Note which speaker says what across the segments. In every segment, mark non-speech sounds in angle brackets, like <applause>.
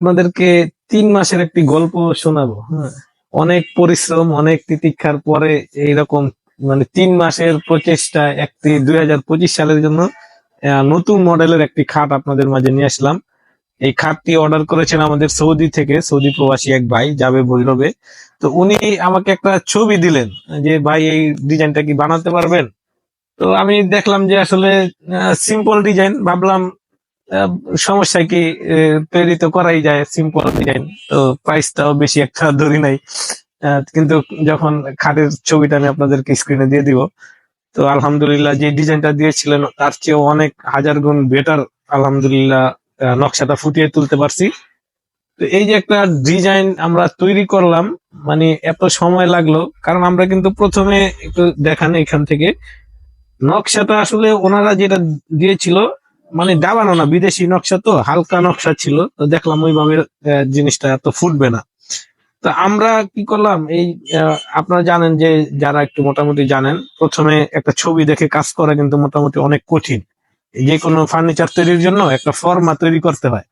Speaker 1: আপনাদেরকে তিন মাসের একটি গল্প শোনাবো। হ্যাঁ। অনেক পরিশ্রম অনেক তিতিক্ষার পরে এইরকম মানে তিন মাসের প্রচেষ্টা একটি দুই হাজার পঁচিশ সালের জন্য নতুন মডেলের একটি খাট আপনাদের মাঝে নিয়ে আসলাম। এই খাটটি অর্ডার করেছেন আমাদের সৌদি থেকে সৌদি প্রবাসী এক ভাই যাবে ভৈরবে। তো উনি আমাকে একটা ছবি দিলেন যে ভাই এই ডিজাইনটা কি বানাতে পারবেন? তো আমি দেখলাম যে আসলে সিম্পল ডিজাইন। ভাবলাম সমস্যা কি তৈরি তো করাই যায় সিম্পল ডিজাইন তো প্রাইসটাও বেশি একটা ধরি নাই। কিন্তু যখন খাটের ছবিটা আমি আপনাদেরকে স্ক্রিনে দিয়ে দিব, তো আলহামদুলিল্লাহ যে ডিজাইনটা দিয়েছিলেন, তার চেয়েও অনেক হাজার গুণ বেটার আলহামদুলিল্লাহ নকশাটা ফুটিয়ে তুলতে পারছি। তো এই যে একটা ডিজাইন আমরা তৈরি করলাম মানে এত সময় লাগল, কারণ আমরা কিন্তু প্রথমে একটু দেখান এখান থেকে। নকশাটা আসলে ওনারা যেটা দিয়েছিল মানে দাবানো না, বিদেশি নকশা তো, হালকা নকশা ছিল। তো দেখলাম ওইভাবে জিনিসটা এত ফুটবে না। তো আমরা কি করলাম, এই আপনারা জানেন যে যারা একটু মোটামুটি জানেন, প্রথমে একটা ছবি দেখে কাজ করা কিন্তু মোটামুটি অনেক কঠিন। যে কোনো ফার্নিচার তৈরির জন্য একটা ফর্মা তৈরি করতে হয়।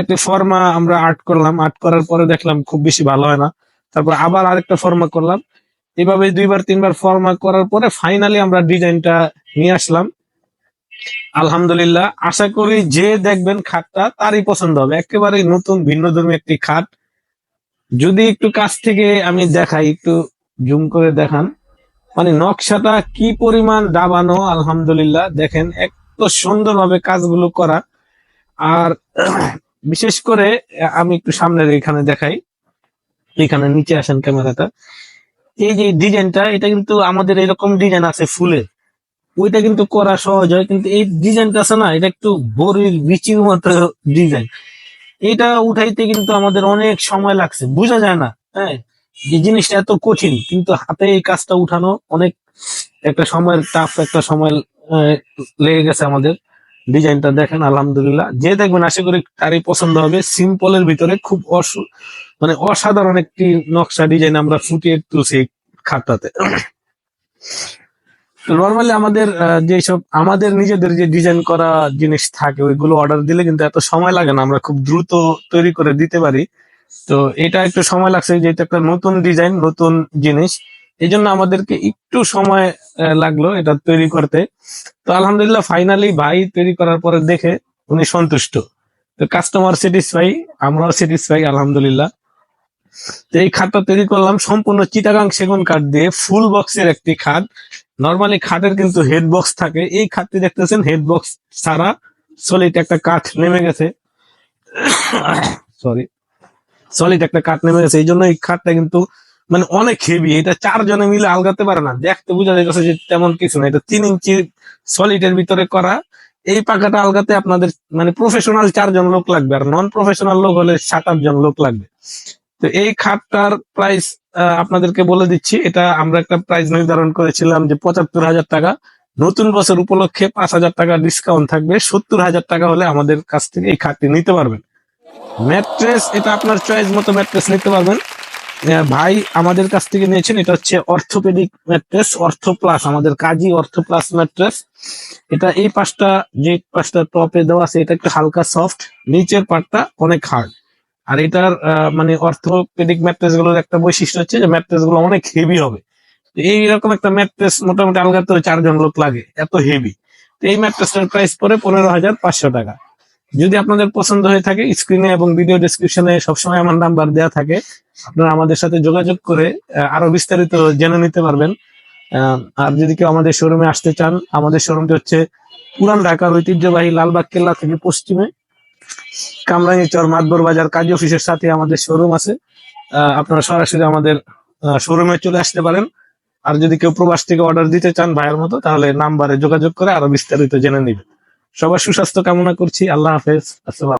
Speaker 1: একটা ফর্মা আমরা আর্ট করলাম আর্ট করার পরে দেখলাম খুব বেশি ভালো হয় না। তারপর আবার আরেকটা ফর্মা করলাম। এভাবে দুইবার, তিনবার ফর্মা করার পরে ফাইনালি আমরা ডিজাইনটা নিয়ে আসলাম। আলহামদুলিল্লাহ, আশা করি যে দেখবেন খাটটা তারই পছন্দ হবে। একেবারে নতুন, ভিন্ন ধর্মী একটি খাট। যদি একটু কাছ থেকে আমি দেখাই, একটু জুম করে দেখান। মানে নকশাটা কি পরিমাণ দাবানো, আলহামদুলিল্লাহ, দেখেন এত সুন্দরভাবে কাজগুলো করা। আর <clears throat> বিশেষ করে, আমি একটু সামনের এখানে দেখাই। এখানে নিচে আসেন ক্যামেরাটা। এই যে ডিজাইনটা এটা কিন্তু আমাদের এরকম ডিজাইন আছে ফুলের ওইটা কিন্তু করা সহজ হয়, কিন্তু এই ডিজাইনটা আছে না, এটা একটু বড়ির, বিচির মতো ডিজাইন। এটা উঠাইতে কিন্তু আমাদের অনেক সময় লাগছে, বোঝা যায় না হ্যাঁ? যে জিনিসটা এত কঠিন, কিন্তু হাতে এই কাজটা উঠানো অনেক একটা সময়ের টাফ একটা সময় লেগে গেছে আমাদের। ডিজাইনটা দেখেন, আলহামদুলিল্লাহ। যে দেখবেন, আশা করি তারই পছন্দ হবে। সিম্পলের ভিতরে খুব অসু মানে অসাধারণ একটি নকশা ডিজাইন আমরা ফুটিয়ে তুলছি খাটটাতে। নর্মালি আমাদের যেসব আমাদের নিজেদের যে ডিজাইন করা জিনিস থাকে, ওইগুলো অর্ডার দিলে কিন্তু এত সময় লাগে না, আমরা খুব দ্রুত তৈরি করে দিতে পারি। তো এটা একটু সময় লাগছে, যেহেতু একটা নতুন ডিজাইন নতুন জিনিস এই জন্য আমাদেরকে একটু সময় লাগল এটা তৈরি করতে। তো আলহামদুলিল্লাহ ফাইনালি ভাই তৈরি করার পরে দেখে উনি সন্তুষ্ট। তো কাস্টমার স্যাটিসফাই আমরাও স্যাটিসফাই আলহামদুলিল্লাহ। তো এই খাটটা তৈরি করলাম, সম্পূর্ণ চিটাগাং সেগুন কাঠ দিয়ে ফুল বক্সের একটি খাট নর্মালি খাটের কিন্তু হেড বক্স থাকে। এই খাটটি দেখতেছেন হেড বক্স ছাড়া সলিড একটা কাঠ নেমে গেছে। সরি সলিড একটা কাঠ নেমে গেছে। এই জন্য এই খাটটা কিন্তু মানে অনেক হেভি এটা চারজনে মিলে আলগাতে পারে না। দেখতে বোঝা যাচ্ছে যে তেমন কিছু না। এটা তিন ইঞ্চি সলিডের ভিতরে করা। এই পাকাটা আলগাতে আপনাদের মানে প্রফেশনাল চারজন লোক লাগবে। আর নন প্রফেশনাল লোক হলে সাত আট জন লোক লাগবে। তো এই খাটটার প্রাইস আপনাদেরকে বলে দিচ্ছি, এটা আমরা একটা প্রাইস নির্ধারণ করেছিলাম যে পঁচাত্তর হাজার টাকা। নতুন বছর উপলক্ষে পাঁচ হাজার টাকা ডিসকাউন্ট থাকবে, সত্তর হাজার টাকা হলে আমাদের কাছ থেকে এই খাটটি নিতে পারবেন। ম্যাট্রেস এটা আপনার চয়েস মতো ম্যাট্রেস নিতে পারবেন। ভাই আমাদের কাছ থেকে নিয়েছেন, এটা হচ্ছে অর্থোপেডিক ম্যাট্রেস অর্থ প্লাস আমাদের কাজী অর্থ প্লাস ম্যাট্রেস এটা এই পাশটা, যে পাশটা টপে দেওয়া আছে, এটা একটু হালকা সফট নিচের পার্টটা অনেক হার্ড আর এটার মানে অর্থোপেডিক ম্যাট্রেসগুলোর একটা বৈশিষ্ট্য হচ্ছে যে ম্যাট্রেসগুলো অনেক হেভি হবে। এইরকম একটা ম্যাট্রেস মোটামুটি আলগাতে চারজন লোক লাগে, এত হেভি তো এই ম্যাট্রেসটার প্রাইস পরে পনেরো হাজার পাঁচশো টাকা। যদি আপনাদের পছন্দ হয়ে থাকে স্ক্রিনে এবং ভিডিও ডেসক্রিপশনে সবসময় আমার নাম্বার দেওয়া থাকে। আপনারা আমাদের সাথে যোগাযোগ করে আরও বিস্তারিত জেনে নিতে পারবেন। আর যদি কেউ আমাদের শোরুমে আসতে চান, আমাদের শোরুমটি হচ্ছে পুরান ঢাকার ঐতিহ্যবাহী লালবাগ কেল্লা থেকে পশ্চিমে। কামরাঙ্গি চর মাতবর বাজার কাজী অফিসের সাথে আমাদের শোরুম আছে। আপনারা সরাসরি আমাদের শোরুমে চলে আসতে পারেন। আর যদি কেউ প্রবাস থেকে অর্ডার দিতে চান ভাইয়ের মতো, তাহলে নাম্বারে যোগাযোগ করে আরও বিস্তারিত জেনে নিবেন। সবার সুস্বাস্থ্য কামনা করছি। আল্লাহ হাফেজ। আসসালাম